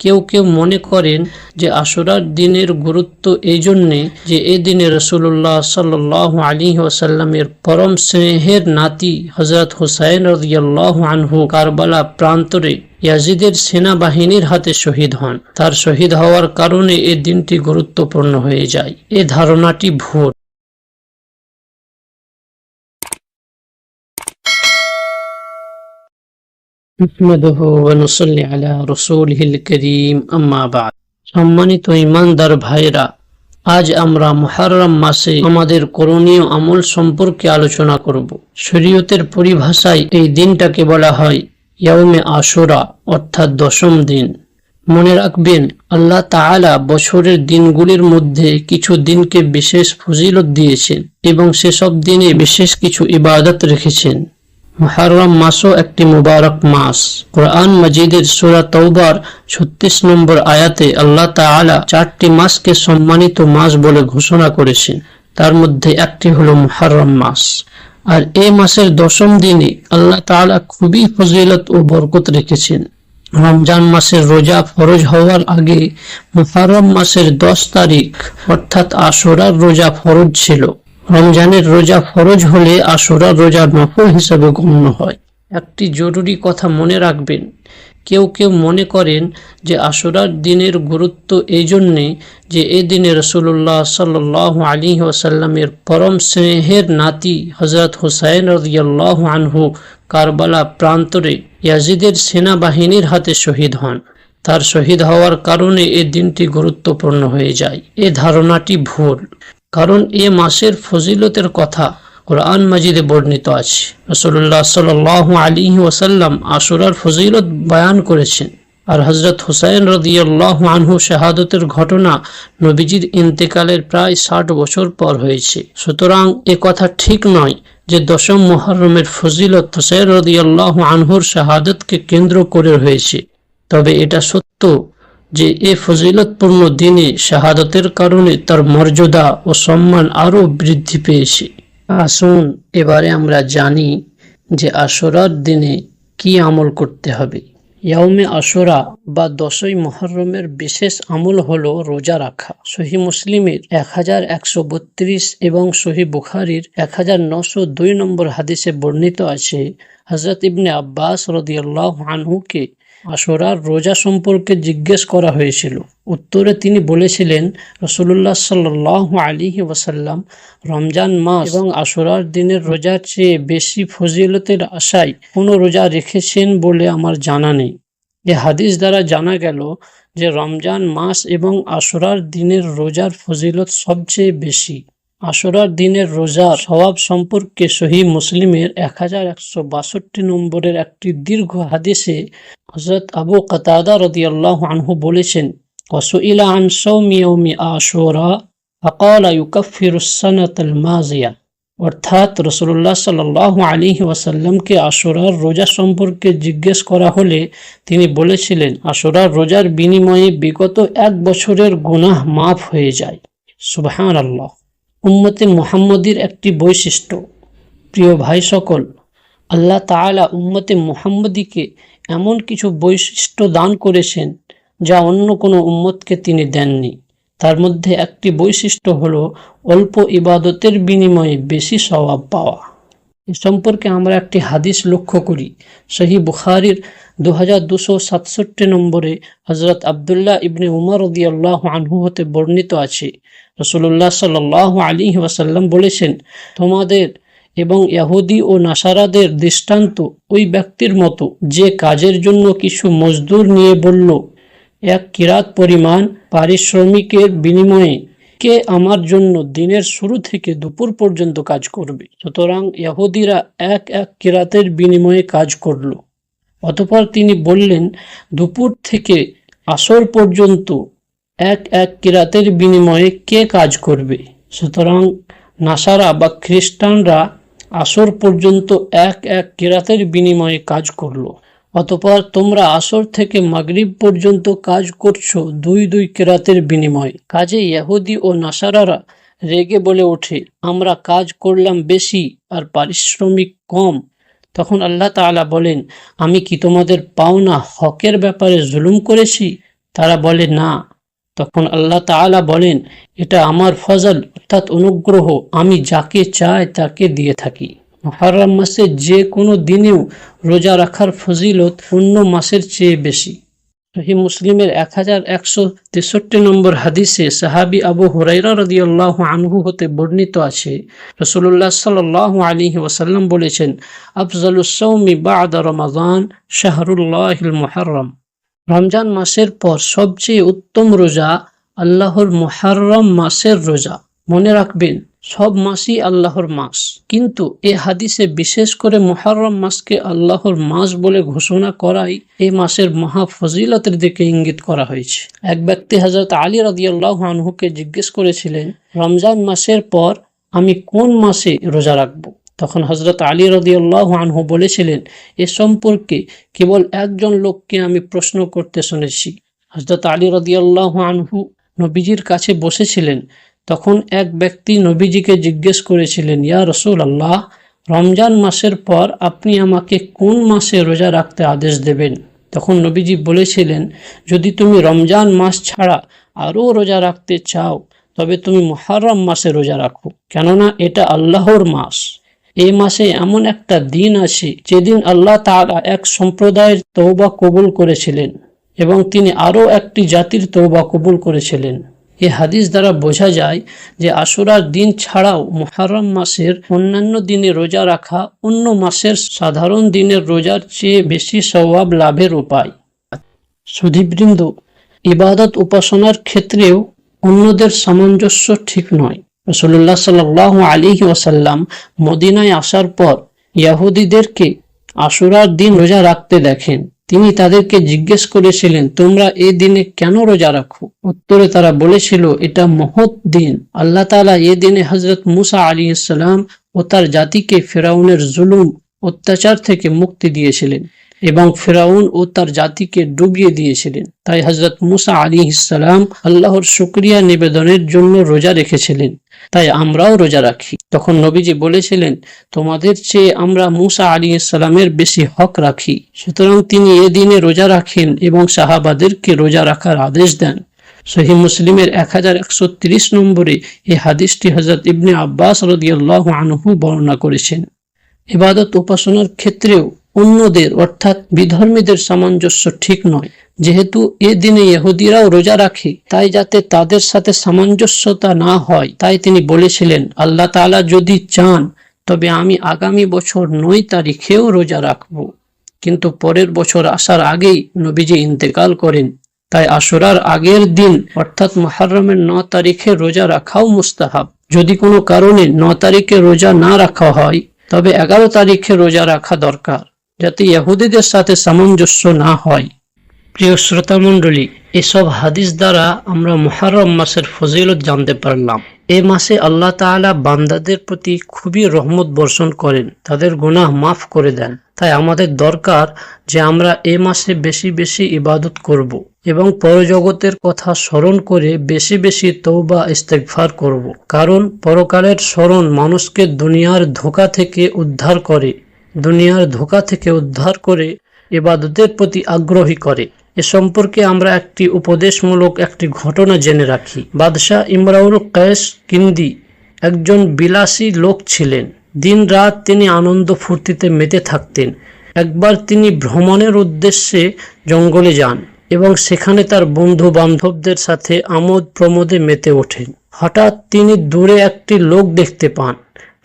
কেউ কেউ মনে করেন যে আশুরার দিনের গুরুত্ব এই জন্যে যে এ দিনে রসুল্লাহ সাল্লাহ আলী ওসাল্লামের পরম স্নেহের নাতি হজরত হুসাইন রদিয়াল্লাহ আনহু কারবালা প্রান্তরে ইয়াজিদের সেনাবাহিনীর হাতে শহীদ হন। তার শহীদ হওয়ার কারণে এ দিনটি গুরুত্বপূর্ণ হয়ে যায়। এ ধারণাটি ভুল। نحمده ونصلي على رسوله الكريم أما بعد সম্মানিত ইমানদার ভাইরা আজ আমরা মুহাররম মাসে আমাদের করণীয় আমল সম্পর্কে আলোচনা করব শরীয়তের পরিভাষায় এই দিনটাকে বলা হয় ইয়াউমে আশুরা অর্থাৎ দশম দিন মনে রাখবেন আল্লাহ তাআলা বছরের দিনগুলির মধ্যে কিছু দিনকে বিশেষ ফজিলত দিয়েছেন এবং সেসব দিনে বিশেষ কিছু ইবাদত রেখেছেন মুহাররম মাসও একটি মুবারক মাস। কোরআন মজিদের সূরা তওবার ছত্রিশ নম্বর আয়াতে আল্লাহ তাআলা চারটি মাসকে সম্মানিত মাস বলে ঘোষণা করেছেন। তার মধ্যে একটি হলো মুহাররম মাস। আর এ মাসের দশম দিনে আল্লাহ তাআলা খুবই ফজিলত ও বরকত রেখেছেন। রমজান মাসের রোজা ফরজ হওয়ার আগে মুহাররম মাসের দশ তারিখ অর্থাৎ আশুরার রোজা ফরজ ছিল। রমজানের রোজা ফরজ হলে আশুরার রোজা নফল হিসাবে গণ্য হয়। একটি জরুরি কথা মনে রাখবেন, কেউ কেউ মনে করেন যে আশুরার দিনের গুরুত্ব এই জন্যে যে এ দিনে রসুল্লাহ সাল্লাহ আলী ওসাল্লামের পরম স্নেহের নাতি হজরত হুসাইন রদিয়াল্লাহ আনহু কারবালা প্রান্তরে ইয়াজিদের সেনাবাহিনীর হাতে শহীদ হন। তার শহীদ হওয়ার কারণে এ দিনটি গুরুত্বপূর্ণ হয়ে যায়। এ ধারণাটি ভুল। কারণ এ মাসের ফজিলতের কথা কোরআন মাজিদে বর্ণিত আছে। রসুল্লাহ সাল আলী ওসাল্লাম আশুরার ফজিলত বয়ান করেছেন। আর হজরত হুসাইন রদিয়াল্লাহ আনহু শাহাদতের ঘটনা নবীজির ইন্তেকালের প্রায় ষাট বছর পর হয়েছে। সুতরাং এ কথা ঠিক নয় যে দশম মোহরমের ফজিলত হুসাইন রদিয়াল্লাহ আনহুর শাহাদতকে কেন্দ্র করে হয়েছে। তবে এটা সত্য যে এ ফজিলতপূর্ণ দিনে শাহাদতের কারণে তার মর্যাদা ও সম্মান আরও বৃদ্ধি পেয়েছে। আসুন এবারে আমরা জানি যে আশরার দিনে কি আমল করতে হবে। ইয়াউমে আশরা বা দশই মহরমের বিশেষ আমল হলো রোজা রাখা। সহি মুসলিমের এক হাজার একশো বত্রিশ এবং সহি বুখারির এক হাজার নশো দুই নম্বর হাদিসে বর্ণিত আছে হজরত ইবনে আব্বাস রদিয়াল্লাহ আনহুকে আশরার রোজা সম্পর্কে জিজ্ঞেস করা হয়েছিল। উত্তরে তিনি বলেছিলেন রসুল্লাহ সাল্লাহ আলী ওয়াসাল্লাম রমজান মাস এবং আশরার দিনের রোজার চেয়ে বেশি ফজিলতের আশায় কোনো রোজা রেখেছেন বলে আমার জানা নেই। এ হাদিস দ্বারা জানা গেল যে রমজান মাস এবং আশরার দিনের রোজার ফজিলত সবচেয়ে বেশি। আসরার দিনের রোজার স্বভাব সম্পর্কে সহি মুসলিমের এক হাজার একশো বাষট্টি নম্বরের একটি দীর্ঘ হাদিসে হজরত আবু কতাদা রদি আল্লাহ আনহু বলেছেন অসুইলা আন সৌমি আশুরা, ফকালা ইউকফিরুসানাত মাজিয়া। অর্থাৎ রসুল্লাহ সাল্লাহ আলী ওয়াসাল্লামকে আসরার রোজা সম্পর্কে জিজ্ঞেস করা হলে তিনি বলেছিলেন আশুরার রোজার বিনিময়ে বিগত এক বছরের গুনাহ মাফ হয়ে যায়। সুবাহ আল্লাহ উম্মতে মুহাম্মদীর একটি বৈশিষ্ট্য। প্রিয় ভাই সকল, আল্লাহ তাআলা উম্মতে মুহাম্মদীকে এমন কিছু বৈশিষ্ট্য দান করেছেন যা অন্য কোনো উম্মতকে তিনি দেননি। তার মধ্যে একটি বৈশিষ্ট্য হল অল্প ইবাদতের বিনিময়ে বেশি স্বভাব পাওয়া। এ সম্পর্কে আমরা একটি হাদিস লক্ষ্য করি। সহি বুখারির দু হাজার দুশো সাতষট্টি নম্বরে হজরত আবদুল্লাহ ইবনে উমর আল্লাহ আনহু হতে বর্ণিত আছে। রসুল্লাহ সাল আলী ওয়াসাল্লাম বলেছেন, তোমাদের এবং ইয়াহুদি ও নাসারাদের দৃষ্টান্ত ওই ব্যক্তির মতো যে কাজের জন্য কিছু মজদুর নিয়ে বলল, এক কিরাত পরিমাণ পারিশ্রমিকের বিনিময়ে কে আমার জন্য দিনের শুরু থেকে দুপুর পর্যন্ত কাজ করবে? সুতরাং ইয়াহুদিরা এক এক কিরাতের বিনিময়ে কাজ করল। অতপর তিনি বললেন, দুপুর থেকে আসর পর্যন্ত এক এক কিরাতের বিনিময়ে কে কাজ করবে? সুতরাং নাসারা বা খ্রিস্টানরা আসর পর্যন্ত এক এক কিরাতের বিনিময়ে কাজ করল। অতপর তোমরা আসর থেকে মাগরিব পর্যন্ত কাজ করছ দুই দুই কেরাতের বিনিময়ে। কাজে ইহুদি ও নাসারারা রেগে বলে ওঠে, আমরা কাজ করলাম বেশি আর পারিশ্রমিক কম। তখন আল্লাহ তাআলা বলেন, আমি কি তোমাদের পাওনা হকের ব্যাপারে জুলুম করেছি? তারা বলে, না। তখন আল্লাহ তাআলা বলেন, এটা আমার ফজল, অর্থাৎ অনুগ্রহ। আমি যাকে চাই তাকে দিয়ে থাকি। মহরম মাসে যে কোনো দিনেও রোজা রাখার ফজিলত অন্য মাসের চেয়ে বেশি। সহি মুসলিমের এক হাজার একশো তেষট্টি নম্বর হাদিসে সাহাবি আবু হুরাইরা রদিয়াল্লাহ আনহু হতে বর্ণিত আছে। রসুল্লাহ সাল্লাহ আলী ওসাল্লাম বলেছেন আফজালুসৌমি বাদ রমাদান শাহরুল্লাহিল মুহাররম। রমজান মাসের পর সবচেয়ে উত্তম রোজা আল্লাহর মুহাররম মাসের রোজা। মনে রাখবেন সব মাসই আল্লাহর মাস। কিন্তু এ হাদিসে বিশেষ করে মুহাররম মাসকে আল্লাহর মাস বলে ঘোষণা করাই এই মাসের মহা ফজিলতের দিকে ইঙ্গিত করা হয়েছে। এক ব্যক্তি হজরত আলী রাদিয়াল্লাহ আনহুকে জিজ্ঞেস করেছিলেন, রমজান মাসের পর আমি কোন মাসে রোজা রাখব? তখন হজরত আলী রদিয়াল্লাহ আনহু বলেছিলেন, এ সম্পর্কে কেবল একজন লোককে আমি প্রশ্ন করতে শুনেছি। হজরত আলী রদিয়াল্লাহ আনহু নবীজির কাছে বসেছিলেন তখন এক ব্যক্তি নবীজিকে জিজ্ঞেস করেছিলেন, ইয়া রসুল আল্লাহ রমজান মাসের পর আপনি আমাকে কোন মাসে রোজা রাখতে আদেশ দেবেন? তখন নবীজি বলেছিলেন, যদি তুমি রমজান মাস ছাড়া আরও রোজা রাখতে চাও, তবে তুমি মুহাররম মাসে রোজা রাখো। কেননা এটা আল্লাহর মাস। এই মাসে এমন একটা দিন আছে, যেদিন আল্লাহ তাআলা এক সম্প্রদায়ের তৌবা কবুল করেছিলেন এবং তিনি আরও একটি জাতির তৌবা কবুল করেছিলেন। এ হাদিস দ্বারা বোঝা যায় যে আশুরার দিন ছাড়াও মুহাররম মাসের অন্যান্য দিনে রোজা রাখা অন্য মাসের সাধারণ দিনের রোজার চেয়ে বেশি স্বভাব লাভের উপায়। সুধীবৃন্দ, ইবাদত উপাসনার ক্ষেত্রেও অন্যদের সামঞ্জস্য ঠিক নয়। রসুল্লাহ সাল আলী ওয়াসাল্লাম মদিনায় আসার পর ইয়াহুদিদেরকে আশুরার দিন রোজা রাখতে দেখেন। তিনি তাদেরকে জিজ্ঞেস করেছিলেন, তোমরা এ দিনে কেন রোজা রাখো? উত্তরে তারা বলেছিল, এটা মহৎ দিন। আল্লাহ তালা এ দিনে হজরত মুসা আলী ইসলাম ও তার জাতিকে ফেরাউনের জুলুম, অত্যাচার থেকে মুক্তি দিয়েছিলেন। এবং ফেরাউন ও তার জাতিকে ডুবিয়ে দিয়েছিলেন। তাই হজরত মুসা আলী ইসালাম আল্লাহর শুক্রিয়া নিবেদনের জন্য রোজা রেখেছিলেন। তাই আমরাও রোজা রাখি। তখন নবীজি বলেছিলেন, তোমাদের চেয়ে আমরা মুসা আলী ইসলামের বেশি হক রাখি। সুতরাং তিনি এ দিনে রোজা রাখেন এবং সাহাবাদেরকে রোজা রাখার আদেশ দেন। সহি মুসলিমের এক হাজার একশো তিরিশ নম্বরে এই হাদিসটি হজরত ইবনে আব্বাস রদিয়াল্লাহ আনহু বর্ণনা করেছেন। ইবাদত উপাসনার ক্ষেত্রেও অন্যদের, অর্থাৎ বিধর্মীদের সামঞ্জস্য ঠিক নয়। যেহেতু এ দিনে ইহুদিরাও রোজা রাখে, তাই যাতে তাদের সাথে সামঞ্জস্যতা না হয়, তাই তিনি বলেছিলেন, আল্লাহ তালা যদি চান, তবে আমি আগামী বছর নয় তারিখেও রোজা রাখব। কিন্তু পরের বছর আসার আগেই নবীজি ইন্তেকাল করেন। তাই আসরার আগের দিন, অর্থাৎ মহারমের ন তারিখে রোজা রাখাও মুস্তাহাব। যদি কোনো কারণে ন তারিখে রোজা না রাখা হয়, তবে এগারো তারিখে রোজা রাখা দরকার। যাতে ইহুদিদের সাথে সামঞ্জস্য না হয়। প্রিয় শ্রোতা মণ্ডলী এসব হাদিস দ্বারা আমরা মহারম মাসের ফজিলত জানতে পারলাম। এ মাসে আল্লাহ তাআলা বান্দাদের প্রতি খুবই রহমত বর্ষণ করেন, তাদের গুনাহ মাফ করে দেন। তাই আমাদের দরকার যে আমরা এ মাসে বেশি বেশি ইবাদত করব এবং পরজগতের কথা স্মরণ করে বেশি বেশি তৌবা ইস্তেকফার করব। কারণ পরকালের স্মরণ মানুষকে দুনিয়ার ধোকা থেকে উদ্ধার করে। দুনিয়ার ধোকা থেকে উদ্ধার করে এবাদতের প্রতি আগ্রহী করে। এ সম্পর্কে আমরা একটি উপদেশমূলক একটি ঘটনা জেনে রাখি। বাদশাহ ইমরাউল কয়েস কিন্দি একজন বিলাসী লোক ছিলেন। দিন রাত তিনি আনন্দ ফুর্তিতে মেতে থাকতেন। একবার তিনি ভ্রমণের উদ্দেশ্যে জঙ্গলে যান এবং সেখানে তার বন্ধু বান্ধবদের সাথে আমোদ প্রমোদে মেতে ওঠেন। হঠাৎ তিনি দূরে একটি লোক দেখতে পান।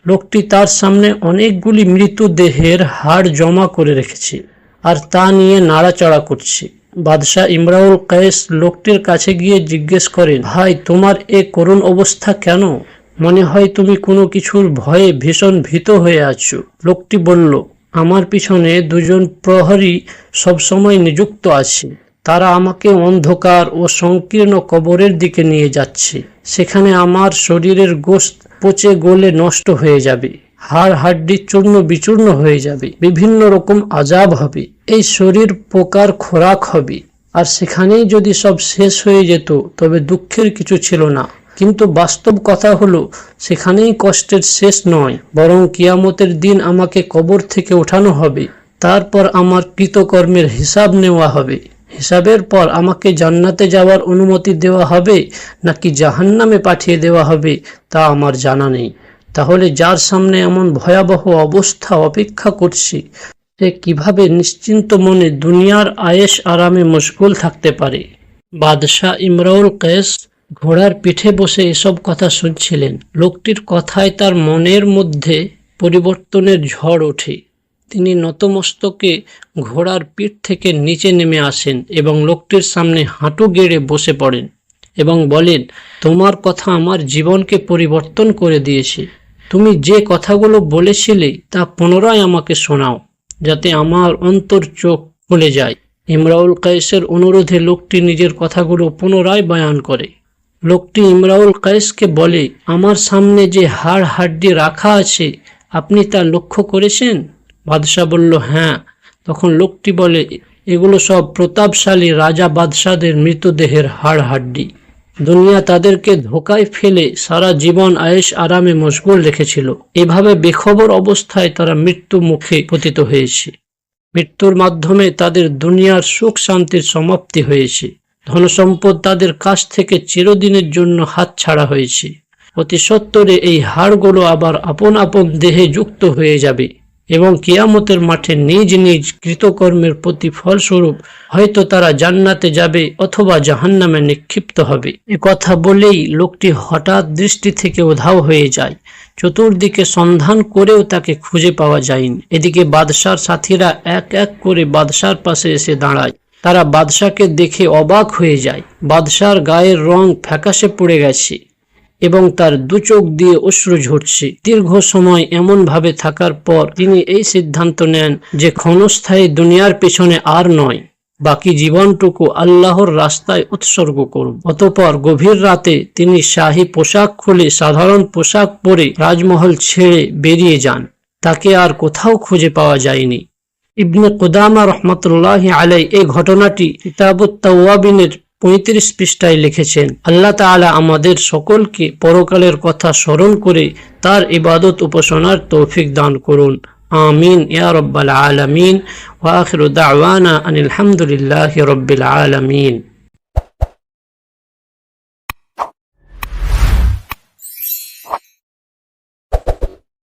লোকটি তার সামনে অনেকগুলি মৃতদেহের হাড় জমা করে রেখেছে আর তা নিয়ে নাড়াচাড়া করছে। বাদশাহ ইমরাউল কায়েস লোকটির কাছে গিয়ে জিজ্ঞেস করেন, ভাই, তোমার এ করুণ অবস্থা কেন? মনে হয় তুমি কোনো কিছুর ভয়ে ভীষণ ভীত হয়ে আছো। লোকটি বলল, আমার পিছনে দুজন প্রহরী সবসময় নিযুক্ত আছে। তারা আমাকে অন্ধকার ও সংকীর্ণ কবরের দিকে নিয়ে যাচ্ছে। সেখানে আমার শরীরের গোস্ত পচে গলে নষ্ট হয়ে যাবে, হাড় হাড্ডি চূর্ণ বিচূর্ণ হয়ে যাবে, বিভিন্ন রকম আজাব হবে, এই শরীর পোকার খোরাক হবে। আর সেখানেই যদি সব শেষ হয়ে যেত, তবে দুঃখের কিছু ছিল না। কিন্তু বাস্তব কথা হলো, সেখানেই কষ্টের শেষ নয়, বরং কিয়ামতের দিন আমাকে কবর থেকে ওঠানো হবে। তারপর আমার কৃতকর্মের হিসাব নেওয়া হবে। হিসাবের পর আমাকে জান্নাতে যাওয়ার অনুমতি দেওয়া হবে নাকি জাহান্নামে পাঠিয়ে দেওয়া হবে, তা আমার জানা নেই। তাহলে যার সামনে এমন ভয়াবহ অবস্থা অপেক্ষা করছি, সে কীভাবে নিশ্চিন্ত মনে দুনিয়ার আয়েশ আরামে মশগুল থাকতে পারে? বাদশাহ ইমরাউল কেস ঘোড়ার পিঠে বসে এসব কথা শুনছিলেন। লোকটির কথায় তার মনের মধ্যে পরিবর্তনের ঝড় ওঠে। তিনি নতমস্তকে ঘোড়ার পিঠ থেকে নিচে নেমে আসেন এবং লোকটির সামনে হাঁটু গেড়ে বসে পড়েন এবং বলেন, তোমার কথা আমার জীবনকে পরিবর্তন করে দিয়েছে। তুমি যে কথাগুলো বলেছিলে তা পুনরায় আমাকে শোনাও, যাতে আমার অন্তর চোখ খুলে যায়। ইমরাউল কায়েসের অনুরোধে লোকটি নিজের কথাগুলো পুনরায় বয়ান করে। লোকটি ইমরাউল কায়েসকে বলে, আমার সামনে যে হাড় হাড্ডি রাখা আছে, আপনি তা লক্ষ্য করেছেন? বাদশাহ বলল হ্যাঁ। তখন লোকটি বলে, এগুলো সব প্রতাপশালী রাজা বাদশাদের মৃতদেহের হাড় হাড্ডি দুনিয়া তাদেরকে ধোকায় ফেলে সারা জীবন আয়েশ আরামে মশগুল রেখেছিল। এভাবে বেখবর অবস্থায় তারা মৃত্যু মুখে পতিত হয়েছে। মৃত্যুর মাধ্যমে তাদের দুনিয়ার সুখ শান্তির সমাপ্তি হয়েছে। ধনসম্পদ তাদের কাছ থেকে চিরদিনের জন্য হাত ছাড়া হয়েছে। অতি সত্তরে এই হাড়গুলো আবার আপন আপন দেহে যুক্ত হয়ে যাবে। এবং কিয়ামতের মাঠে নিজ নিজ কৃতকর্মের প্রতি ফলস্বরূপ হয়তো তারা জান্নাতে যাবে অথবা জাহান্নামে নিক্ষিপ্ত হবে। এ কথা বলেই লোকটি হঠাৎ দৃষ্টি থেকে উধাও হয়ে যায়। চতুর্দিকে সন্ধান করেও তাকে খুঁজে পাওয়া যায়নি। এদিকে বাদশার সাথীরা এক এক করে বাদশার পাশে এসে দাঁড়ায়। তারা বাদশাকে দেখে অবাক হয়ে যায়। বাদশার গায়ের রং ফ্যাকাশে পড়ে গেছে। এবং তার দু চোখ দিয়ে অশ্রু ঝরছে। দীর্ঘ সময় এমন ভাবে থাকার পর তিনি এই সিদ্ধান্ত নেন যে ক্ষণস্থায়ী দুনিয়ার পেছনে আর নয়, বাকি জীবনটুকু আল্লাহর রাস্তায় উৎসর্গ করুন। অতপর গভীর রাতে তিনি শাহী পোশাক খুলে সাধারণ পোশাক পরে রাজমহল ছেড়ে বেরিয়ে যান। তাকে আর কোথাও খুঁজে পাওয়া যায়নি। ইবনে কুদামা রহমতুল্লাহ আলাই এই ঘটনাটি কিতাবুত তাওয়াবিনের পঁয়ত্রিশ পৃষ্ঠায় লিখেছেন, আল্লাহ তালা আমাদের সকলকে পরকালের কথা স্মরণ করে তার ইবাদত উপাসনার তৌফিক দান করুন। আমিন, ইয়া রব্বাল আলমিন। ওয়াখির দাওয়ানা আনিলহামদুলিল্লাহ রব্বিল আলামিন।